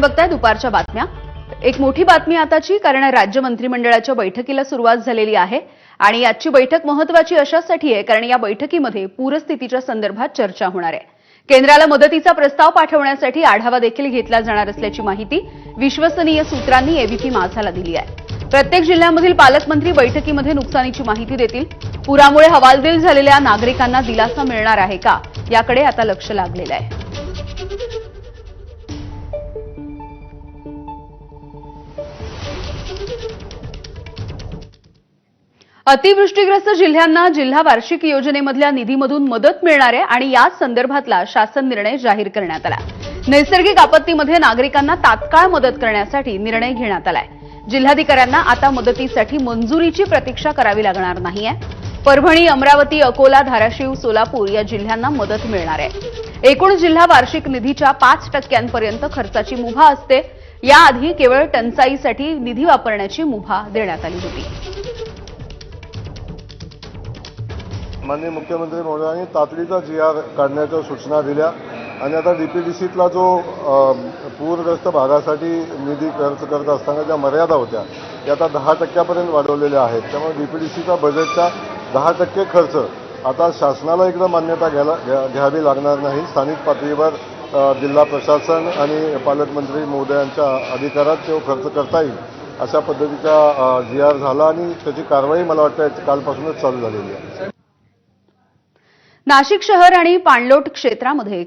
आपण बघताय दुपारच्या बातम्या. एक मोठी बातमी आताची कारण राज्य मंत्रिमंडळाच्या बैठकीला सुरुवात झालेली आहे आणि आजची बैठक महत्वाची अशासाठी आहे कारण या बैठकीमध्ये पूरस्थितीच्या संदर्भात चर्चा होणार आहे. केंद्राला मदतीचा प्रस्ताव पाठवण्यासाठी आढावा देखील घेतला जाणार असल्याची माहिती विश्वसनीय सूत्रांनी एबीपी माझाला दिली आहे. प्रत्येक जिल्ह्यामधील पालकमंत्री बैठकीमध्ये नुकसानीची माहिती देतील. पुरामुळे हवालदिल झालेल्या नागरिकांना दिलासा मिळणार आहे का? याकडे आता लक्ष लागलेलं आहे. अतिवृष्टीग्रस्त जिल्ह्यांना जिल्हा वार्षिक योजनेमधल्या निधीमधून मदत मिळणार आहे आणि याच संदर्भातला शासन निर्णय जाहीर करण्यात आला. नैसर्गिक आपत्तीमध्ये नागरिकांना तात्काळ मदत करण्यासाठी निर्णय घेण्यात आलाय. जिल्हाधिकाऱ्यांना आता मदतीसाठी मंजुरीची प्रतीक्षा करावी लागणार नाहीये परभणी अमरावती अकोला धाराशिव सोलापूर या जिल्ह्यांना मदत मिळणार आहे. एकूण जिल्हा वार्षिक निधीच्या पाच टक्क्यांपर्यंत खर्चाची मुभा असते. याआधी केवळ टंचाईसाठी निधी वापरण्याची मुभा देण्यात आली होती. माननीय मुख्यमंत्री महोदयांनी तातडीचा जी आर काढण्याच्या सूचना दिल्या. आणि आता डी पी डी सीतला जो पूरग्रस्त भागासाठी निधी खर्च करत असताना ज्या मर्यादा होत्या त्या आता दहा टक्क्यापर्यंत वाढवलेल्या आहेत. त्यामुळे डी पी डी सीचा बजेटचा दहा टक्के खर्च आता शासनाला एकदा मान्यता घ्यायला घ्या- घ्यावी लागणार नाही. स्थानिक पातळीवर जिल्हा प्रशासन आणि पालकमंत्री महोदयांच्या अधिकारात तो खर्च करता येईल अशा पद्धतीचा जी आर झाला आणि त्याची कारवाई मला वाटतं कालपासूनच चालू झालेली आहे. नाशिक शहर आणि पाणलोट क्षेत्रामध्ये